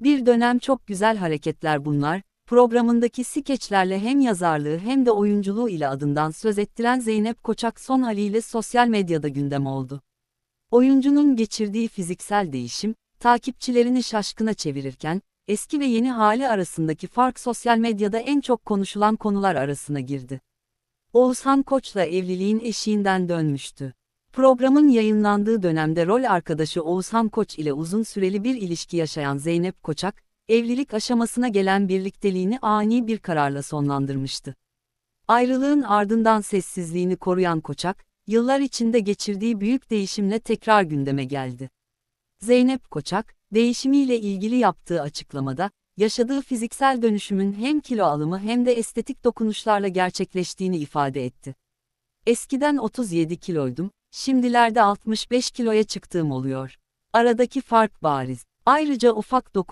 Bir dönem çok güzel hareketler bunlar, programındaki skeçlerle hem yazarlığı hem de oyunculuğu ile adından söz ettiren Zeynep Koçak son haliyle sosyal medyada gündem oldu. Oyuncunun geçirdiği fiziksel değişim, takipçilerini şaşkına çevirirken, eski ve yeni hali arasındaki fark sosyal medyada en çok konuşulan konular arasına girdi. Oğuzhan Koç'la evliliğin eşiğinden dönmüştü. Programın yayınlandığı dönemde rol arkadaşı Oğuzhan Koç ile uzun süreli bir ilişki yaşayan Zeynep Koçak, evlilik aşamasına gelen birlikteliğini ani bir kararla sonlandırmıştı. Ayrılığın ardından sessizliğini koruyan Koçak, yıllar içinde geçirdiği büyük değişimle tekrar gündeme geldi. Zeynep Koçak, değişimiyle ilgili yaptığı açıklamada, yaşadığı fiziksel dönüşümün hem kilo alımı hem de estetik dokunuşlarla gerçekleştiğini ifade etti. Eskiden 37 kiloydum, şimdilerde 65 kiloya çıktığım oluyor. Aradaki fark bariz. Ayrıca ufak dokunuş